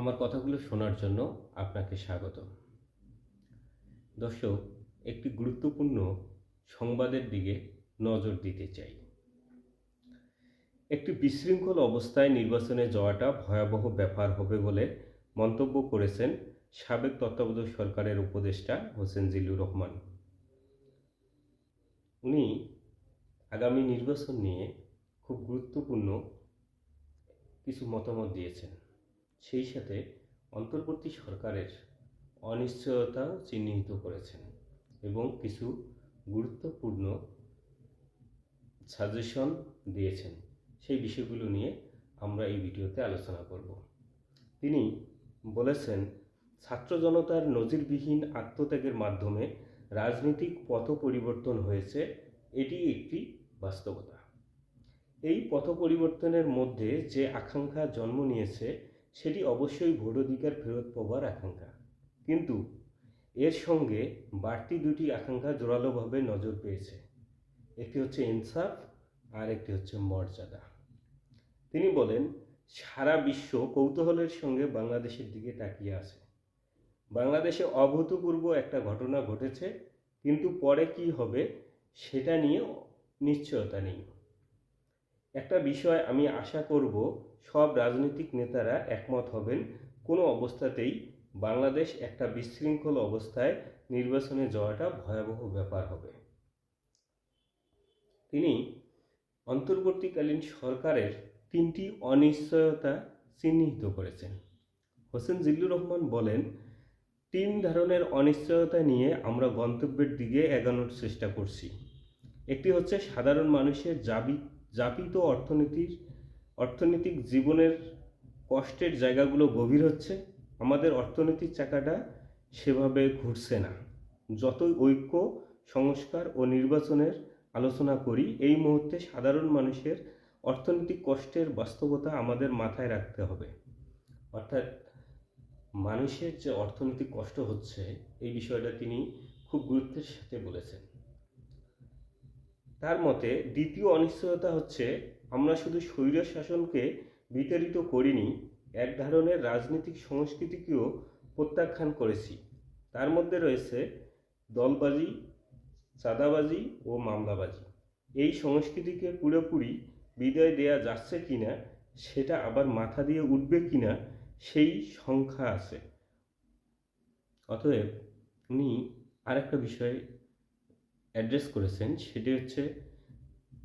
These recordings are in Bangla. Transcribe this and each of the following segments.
আমার কথাগুলো শোনার জন্য আপনাকে স্বাগত দর্শক, একটি গুরুত্বপূর্ণ সংবাদের দিকে নজর দিতে চাই। একটি বিশৃঙ্খল অবস্থায় নির্বাচনে যাওয়াটা ভয়াবহ ব্যাপার হবে বলে মন্তব্য করেছেন সাবেক তত্ত্বাবধায়ক সরকারের উপদেষ্টা হোসেন জিল্লুর রহমান। উনি আগামী নির্বাচন নিয়ে খুব গুরুত্বপূর্ণ কিছু মতামত দিয়েছেন। সেই সাথে অন্তর্বর্তী সরকারের অনিশ্চয়তা চিহ্নিত করেছেন এবং কিছু গুরুত্বপূর্ণ সাজেশন দিয়েছেন। সেই বিষয়গুলো নিয়ে আমরা এই ভিডিওতে আলোচনা করব। তিনি বলেছেন, ছাত্র জনতার নজিরবিহীন আত্মত্যাগের মাধ্যমে রাজনৈতিক পথ পরিবর্তন হয়েছে, এটি একটি বাস্তবতা। এই পথ পরিবর্তনের মধ্যে যে আকাঙ্ক্ষা জন্ম নিয়েছে সেটি অবশ্যই ভোটাধিকার ফেরত পাওয়ার আকাঙ্ক্ষা। কিন্তু এর সঙ্গে বাড়তি দুটি আকাঙ্ক্ষা জোরালোভাবে নজর পেয়েছে। একটি হচ্ছে ইনসাফ আর একটি হচ্ছে মর্যাদা। তিনি বলেন, সারা বিশ্ব কৌতূহলের সঙ্গে বাংলাদেশের দিকে তাকিয়ে আছে। বাংলাদেশে অভূতপূর্ব একটা ঘটনা ঘটেছে, কিন্তু পরে কি হবে সেটা নিয়ে নিশ্চয়তা নেই। একটা বিষয় আমি আশা করব সব রাজনৈতিক নেতারা একমত হবেন, কোনো অবস্থাতেই বাংলাদেশ একটা বিশৃঙ্খল অবস্থায় নির্বাচনে যাওয়াটা ভয়াবহ ব্যাপার হবে। তিনি অন্তর্বর্তীকালীন সরকারের তিনটি অনিশ্চয়তা চিহ্নিত করেছেন। হোসেন জিল্লুর রহমান বলেন তিন ধরনের অনিশ্চয়তা নিয়ে আমরা গন্তব্যের দিকে এগানোর চেষ্টা করছি। একটি হচ্ছে সাধারণ মানুষের জাবি যাপিত অর্থনীতির, অর্থনৈতিক জীবনের কষ্টের জায়গাগুলো গভীর হচ্ছে। আমাদের অর্থনীতির চাকাটা সেভাবে ঘুরছে না। যতই ঐক্য, সংস্কার ও নির্বাচনের আলোচনা করি, এই মুহূর্তে সাধারণ মানুষের অর্থনৈতিক কষ্টের বাস্তবতা আমাদের মাথায় রাখতে হবে। অর্থাৎ মানুষের যে অর্থনৈতিক কষ্ট হচ্ছে, এই বিষয়টা তিনি খুব গুরুত্বের সাথে বলেছেন। তার মতে দ্বিতীয় অনিশ্চয়তা হচ্ছে, আমরা শুধু স্বৈর শাসনকে বিতাড়িত করিনি, এক ধরনের রাজনৈতিক সংস্কৃতিকেও প্রত্যাখ্যান করেছি। তার মধ্যে রয়েছে দলবাজি, চাঁদাবাজি ও মামলাবাজি। এই সংস্কৃতিকে পুরোপুরি বিদায় দেয়া যাচ্ছে কিনা, সেটা আবার মাথা দিয়ে উঠবে কিনা, সেই সংখ্যা আছে। অতএব উনি আরেকটা বিষয় অ্যাড্রেস করেছেন সেটি হচ্ছে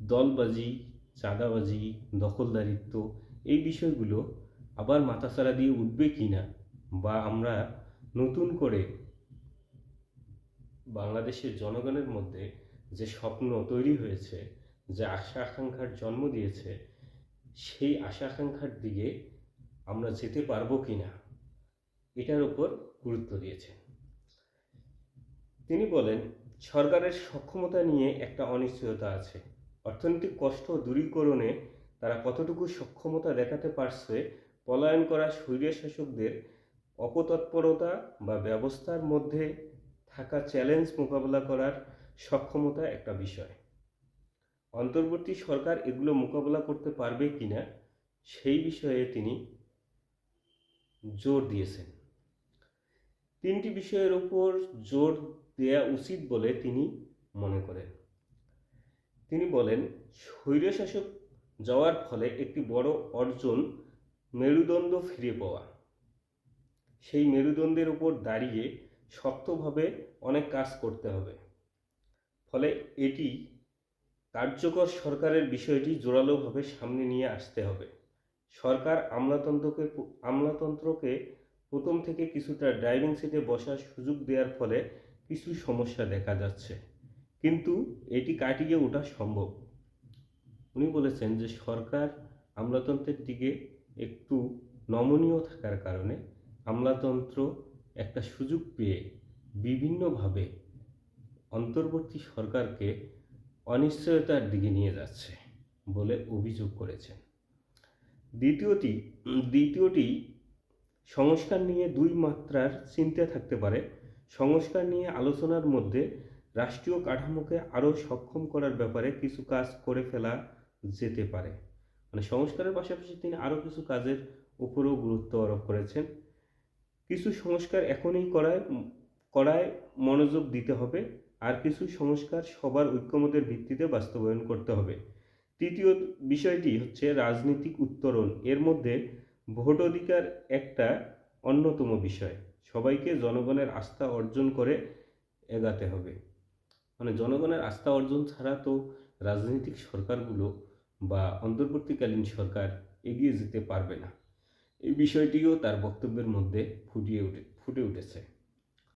দলবাজি, চাঁদাবাজি, দখলদারিত্ব এই বিষয়গুলো আবার মাথাচাড়া দিয়ে উঠবে কি না বা আমরা নতুন করে বাংলাদেশের জনগণের মধ্যে যে স্বপ্ন তৈরি হয়েছে, যে আশা আকাঙ্ক্ষার জন্ম দিয়েছে, সেই আশা আকাঙ্ক্ষার দিকে আমরা যেতে পারব কি না এটার উপর গুরুত্ব দিয়েছেন। তিনি বলেন সরকারের সক্ষমতা নিয়ে একটা অনিশ্চয়তা আছে। অর্থনৈতিক কষ্ট দূরীকরণে তারা কতটুকু সক্ষমতা দেখাতে পারছে পলায়ন করা স্বৈর শাসকদের অপতৎপরতা বা ব্যবস্থার মধ্যে থাকা চ্যালেঞ্জ মোকাবেলা করার সক্ষমতা একটা বিষয়। অন্তর্বর্তী সরকার এগুলো মোকাবেলা করতে পারবে কিনা সেই বিষয়ে তিনি জোর দিয়েছেন। তিনটি বিষয়ের উপর জোর দেয়া উচিত বলে তিনি মনে করেন। তিনি বলেন, স্বৈরশাসক যাওয়ার ফলে একটি বড় অর্জন মেরুদণ্ড ফিরে পাওয়া। সেই মেরুদণ্ডের উপর দাঁড়িয়ে শক্তভাবে অনেক কাজ করতে হবে। ফলে এটি কার্যকর সরকারের বিষয়টি জোরালোভাবে সামনে নিয়ে আসতে হবে। সরকার আমলাতন্ত্রকে আমলাতন্ত্রকে প্রথম থেকে কিছুটা ড্রাইভিং সিটে বসার সুযোগ দেওয়ার ফলে কিছু সমস্যা দেখা যাচ্ছে। কিন্তু এটি কাটিয়ে ওঠা সম্ভব। উনি বলেছেন যে সরকার আমলাতন্ত্রের দিকে একটু নমনীয় থাকার কারণে আমলাতন্ত্র একটা সুযোগ পেয়ে বিভিন্নভাবে অন্তর্বর্তী সরকারকে অনিশ্চয়তার দিকে নিয়ে যাচ্ছে বলে অভিযোগ করেছেন। দ্বিতীয়টি দ্বিতীয়টি সংস্কার নিয়ে দুই মাত্রার চিন্তা থাকতে পারে। সংস্কার নিয়ে আলোচনার মধ্যে রাষ্ট্রীয় কাঠামোকে আরও সক্ষম করার ব্যাপারে কিছু কাজ করে ফেলা যেতে পারে। মানে সংস্কারের পাশাপাশি তিনি আরও কিছু কাজের উপরেও গুরুত্ব আরোপ করেছেন। কিছু সংস্কার এখনই করায় করায় মনোযোগ দিতে হবে আর কিছু সংস্কার সবার ঐক্যমতের ভিত্তিতে বাস্তবায়ন করতে হবে। তৃতীয় বিষয়টি হচ্ছে রাজনৈতিক উত্তরণ। এর মধ্যে ভোট অধিকার একটা অন্যতম বিষয়। সবাইকে জনগণের আস্থা অর্জন করে এগাতে হবে। মানে জনগণের আস্থা অর্জন ছাড়া তো রাজনৈতিক সরকারগুলো বা অন্তর্বর্তীকালীন সরকার এগিয়ে যেতে পারবে না। এই বিষয়টিও তার বক্তব্যের মধ্যে ফুটিয়ে উঠে, ফুটে উঠেছে।